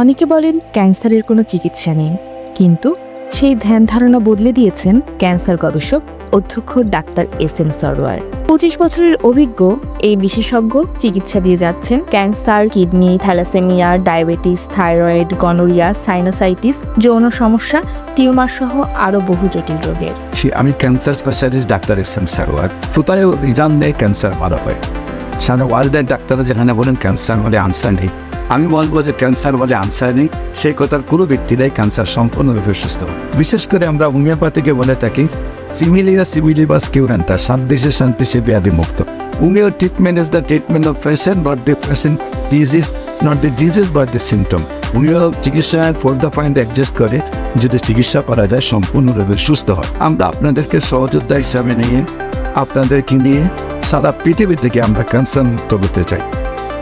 অনেকে বলেন ক্যান্সারের কোনো চিকিৎসা নেই, কিন্তু সেই ধ্যান ধারণা বদলে দিয়েছেন ক্যান্সার গবেষক অধ্যক্ষ ডাক্তার এস এম সরোয়ার। পঁচিশ বছরের অভিজ্ঞ এই বিশেষজ্ঞ চিকিৎসা দিয়ে যাচ্ছেন cancer, kidney, thalassemia, diabetes, thyroid, gonorrhoea, sinusitis, যৌন সমস্যা, টিউমার সহ আরও বহু জটিল রোগের। আমি cancer specialist doctor S M Sarwar. কোথায় রিজান ক্যান্সার ভালো হয়। সারা ওয়ার্ল্ডের ডাক্তাররা যেখানে বলেন ক্যান্সার বলে আনসার নেই। আমি বলব যে ক্যান্সার বলে আনসার নেই, সেই কথার কোনো ব্যক্তি নেই ক্যান্সার সম্পূর্ণরূপে সুস্থ। বিশেষ করে আমরা হোমিওপ্যাথিকে বলে থাকি সিমিলিয়া সিমিলিবাস কিউরেন্টা শান্তিশে শান্তি সে ব্যাধি মুক্ত। Homeo treatment is the treatment of patient not the patient disease not the disease but the symptom homeo চিকিৎসা ফোর দ্য ফাইন্ড অ্যাডজাস্ট করে, যদি চিকিৎসা করা যায়, সম্পূর্ণরূপে সুস্থ হয়। আমরা আপনাদেরকে সহযোদ্ধা হিসাবে নিয়ে, আপনাদেরকে নিয়ে সারা পৃথিবী থেকে আমরা ক্যান্সার মুক্ত করতে চাই।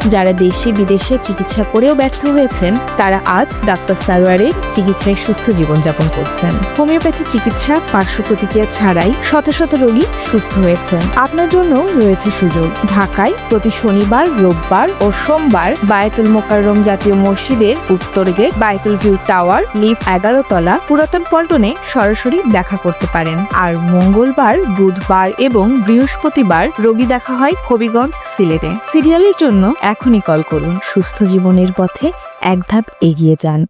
যারা দেশে বিদেশে চিকিৎসা করেও ব্যর্থ হয়েছেন, তারা আজ ডাক্তার সারোয়ারের চিকিৎসায় সুস্থ জীবনযাপন করছেন। হোমিওপ্যাথি চিকিৎসা পার্শ্ব প্রতিক্রিয়া ছাড়াই শত শত রোগী সুস্থ হয়েছেন। আপনার জন্য রয়েছে সুযোগ। ঢাকায় প্রতি শনিবার, রোববার ও সোমবার বায়তুল মোকাররম জাতীয় মসজিদের উত্তর gate Baitul view tower lift এগারো তলা পুরাতন পল্টনে সরাসরি দেখা করতে পারেন। আর মঙ্গলবার, বুধবার এবং বৃহস্পতিবার রোগী দেখা হয় হবিগঞ্জ সিলেটে। সিরিয়ালের জন্য এখনই কল করুন। সুস্থ জীবনের পথে এক ধাপ এগিয়ে যান।